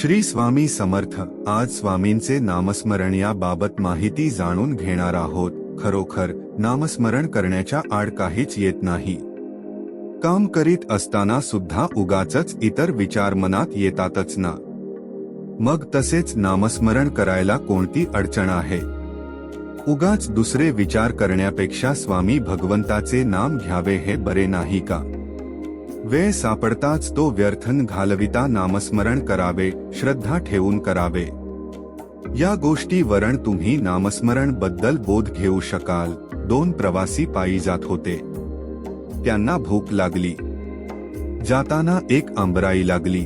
श्री स्वामी समर्थ आज स्वामींचे नामस्मरण याबाबत माहिती जाणून घेणार आहोत. खरोखर नामस्मरण करण्याच्या आड काहीच येत नाही. काम करीत असताना सुद्धा उगाचच इतर विचार मनात येतातच ना. मग तसेच नामस्मरण करायला कोणती अडचण आहे? उगाच दुसरे विचार करण्यापेक्षा स्वामी भगवंताचे नाम घ्यावे हे बरे नाही का? वेळ सापडताच तो व्यर्थन घालविता नामस्मरण करावे श्रद्धा ठेवून करावे. या गोष्टी वरण तुम्ही नामस्मरणबद्दल बोध घेऊ शकाल दोन प्रवासी पायी जात होते. त्यांना भूक लागली. जाताना एक आंबराई लागली.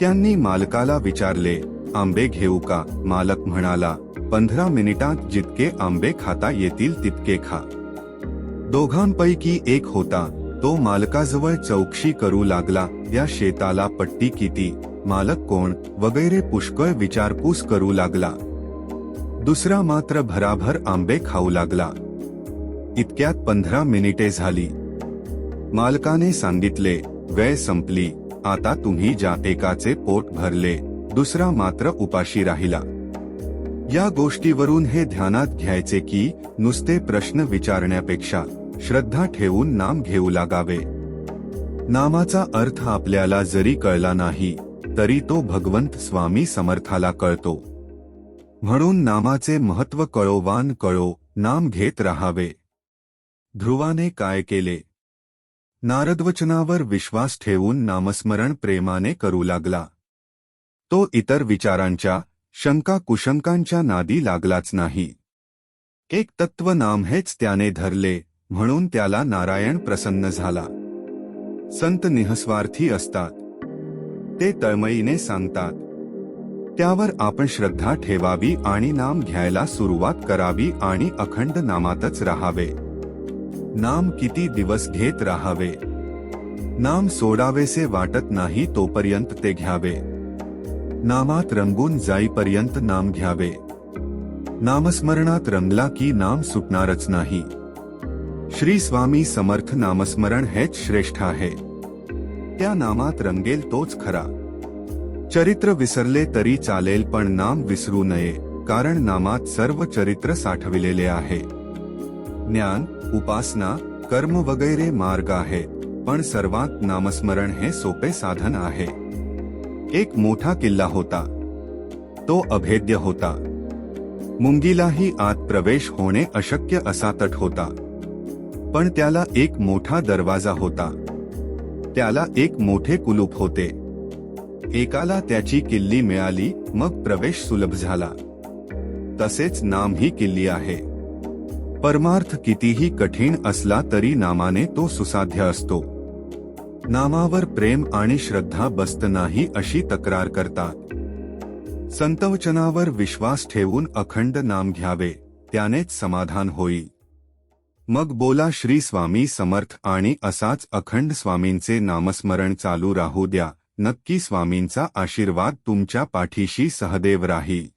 त्यांनी मालकाला विचारले आंबे घेऊ का? मालक म्हणाला पंधरा मिनिटात जितके आंबे खाता येतील तितके खा. दोघांपैकी एक होता. तो मालकाजवळ चौकशी करू लागला. या शेताला पट्टी किती? मालक कोण? वगैरे पुष्कळ विचारपूस करू लागला. दुसरा मात्र भराभर आंबे खाऊ लागला. इतक्यात पंधरा मिनिटे झाली. मालकाने सांगितले वेळ संपली. आता तुम्ही ज्या एकाचे पोट भरले. दुसरा मात्र उपाशी राहिला. या गोष्टीवरून हे ध्यानात घ्यायचे की नुसते प्रश्न विचारण्यापेक्षा श्रद्धा ठेवून नाम घेऊ लागावे. नामाचा अर्थ आपल्याला जरी कळला नाही तरी तो भगवंत स्वामी समर्थाला कळतो. म्हणून नामाचे महत्त्व कळोवान कळो नाम घेत राहावे. ध्रुवाने काय केले? नारदवचनावर विश्वास ठेवून नामस्मरण प्रेमाने करू लागला. तो इतर विचारांच्या शंका कुशंकांच्या नादी लागलाच नाही. एक तत्व नाम हेच त्याने धरले म्हणून त्याला नारायण प्रसन्न झाला. संत निहस्वार्थी असतात. ते तळमळीने सांगतात त्यावर आपण श्रद्धा ठेवावी आणि नाम घ्यायला सुरुवात करावी आणि अखंड नामातच राहावे. नाम किती दिवस घेत राहावे? नाम सोडावेसे वाटत नाही तोपर्यंत ते घ्यावे. नामात रंगून जाईपर्यंत नाम घ्यावे. नामस्मरणात रंगला की नाम सुटणारच नाही. श्री स्वामी समर्थ नामस्मरण हेच श्रेष्ठ आहे. त्या नामात रंगेल तोच खरा. चरित्र विसरले तरी चालेल पण नाम विसरू नये कारण नामात सर्व चरित्र साठविलेले आहे. ज्ञान उपासना कर्म वगैरे मार्ग आहे पण सर्वात नामस्मरण हे सोपे साधन आहे. एक मोठा किल्ला होता. तो अभेद्य होता. मुंगीलाही आत प्रवेश होणे अशक्य असा तट होता. पण त्याला एक मोठा दरवाजा होता. त्याला एक मोठे कुलूप होते. एकाला त्याची किल्ली मिळाली मग प्रवेश सुलभ झाला. तसेच नाम ही किल्ली आहे. परमार्थ कितीही कठीण असला तरी नामाने तो सुसाध्य असतो. नामावर प्रेम आणि श्रद्धा बसत नाही अशी तक्रार करतात. संतवचनावर विश्वास ठेवून अखंड नाम घ्यावे त्यानेच समाधान होईल. मग बोला श्री स्वामी समर्थ आणि असाच अखंड स्वामींचे नामस्मरण चालू राहू द्या. नक्की स्वामींचा आशीर्वाद तुमच्या पाठीशी सहदेव राही.